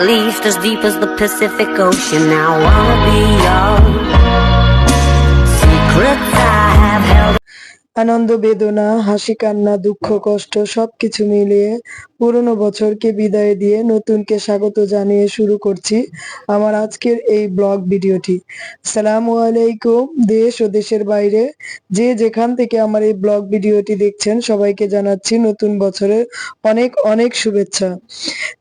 least as deep as the Pacific Ocean. Now I'll be your secret. আনন্দ, বেদনা, হাসি, কান্না, দুঃখ, কষ্ট, সবকিছু মিলিয়ে পুরনো বছরকে বিদায় দিয়ে নতুনকে স্বাগত জানিয়ে শুরু করছি আমার আজকের এই ব্লগ ভিডিওটি। সালামু আলাইকুম, দেশ ও দেশের বাইরে যে যেখান থেকে আমার এই ব্লগ ভিডিওটি দেখছেন সবাইকে জানাচ্ছি নতুন বছরের অনেক অনেক শুভেচ্ছা।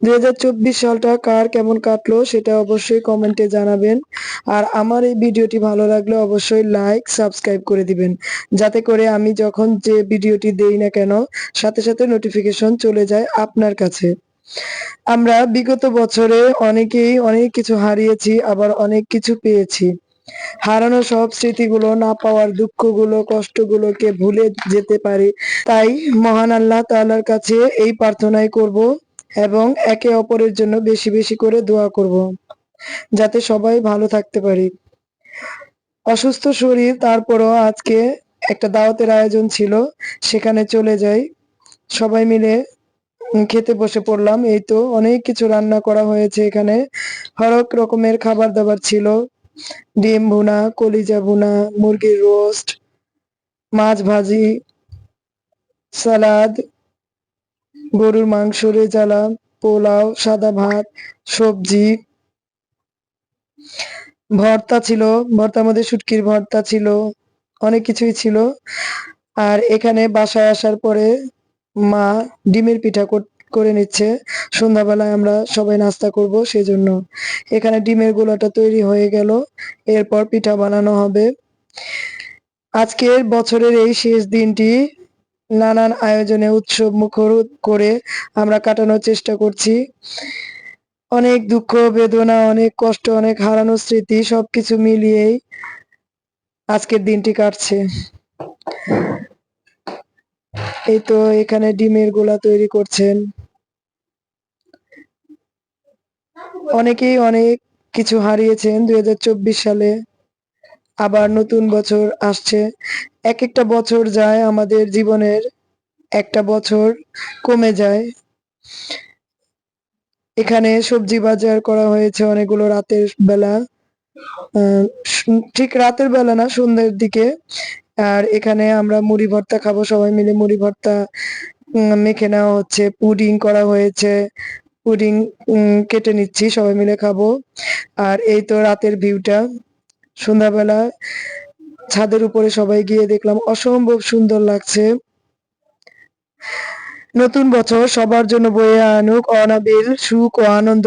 দুই হাজার চব্বিশ সালটা কার কেমন কাটলো সেটা অবশ্যই কমেন্টে জানাবেন। আর আমার এই ভিডিওটি ভালো লাগলে অবশ্যই লাইক, সাবস্ক্রাইব করে দিবেন। যাতে করে আমি যখন যে ভিডিওটি দেই না কেন, সাথে সাথে নোটিফিকেশন চলে যায় আপনার কাছে। আমরা বিগত বছরে অনেকেই অনেক কিছু হারিয়েছি, আবার অনেক কিছু পেয়েছি। হারানো সব স্মৃতিগুলো না পাওয়ার দুঃখগুলো, কষ্টগুলোকে ভুলে যেতে পারি। তাই মহান আল্লাহ তাআলার কাছে এই প্রার্থনাই করব এবং একে অপরের জন্য বেশি বেশি করে দোয়া করব, যাতে সবাই ভালো থাকতে পারি। অসুস্থ শরীর, তারপরও আজকে একটা দাওয়াতের আয়োজন ছিল, সেখানে চলে যাই। সবাই মিলে খেতে বসে পড়লাম। এই তো অনেক কিছু রান্না করা হয়েছে এখানে। হরেক রকমের খাবার দাবার ছিল। ডিম ভুনা, কলিজা ভুনা, মুরগির রোস্ট, মাছ ভাজি, সালাদ, গরুর মাংস, রেজালা, পোলাও, সাদা ভাত, সবজি। ভর্তা ছিল, ভর্তার মধ্যে শুটকির ভর্তা ছিল। অনেক কিছুই ছিল। আর এখানে বাসায় আসার পরে মা ডিমের পিঠা কর- নিচ্ছে। সন্ধ্যাবেলায় আমরা সবাই নাস্তা করব সেজন্য। এখানে ডিমের গোলাটা তৈরি হয়ে গেল। এরপর পিঠা বানানো হবে। আজকের বছরের এই শেষ দিনটি নানান আয়োজনে উৎসব মুখর করে আমরা কাটানোর চেষ্টা করছি। অনেক দুঃখ, বেদনা, অনেক কষ্ট, অনেক হারানো স্মৃতি সবকিছু মিলিয়েই আজকের দিনটি কাটছে। এই তো এখানে ডিমের গোলা তৈরি করছেন। অনেকেই অনেক কিছু হারিয়েছেন দুই হাজার চব্বিশ সালে। আবার নতুন বছর আসছে। এক একটা বছর যায়, আমাদের জীবনের একটা বছর কমে যায়। এখানে সবজি বাজার করা হয়েছে অনেকগুলো রাতের বেলা। ঠিক রাতের বেলা না, সন্ধ্যের দিকে। আর এখানে আমরা মুড়ি ভর্তা খাব, সবাই মিলে মুড়ি ভর্তা মেখে নেওয়া হচ্ছে। পুডিং করা হয়েছে, পুডিং কেটে নিচ্ছি, সবাই মিলে খাব। আর এই তো রাতের ভিউটা। সন্ধ্যাবেলা ছাদের উপরে সবাই গিয়ে দেখলাম, অসম্ভব সুন্দর লাগছে। নতুন বছর সবার জন্য বয়ে আনুক, অনাবিল, সুখ ও আনন্দ।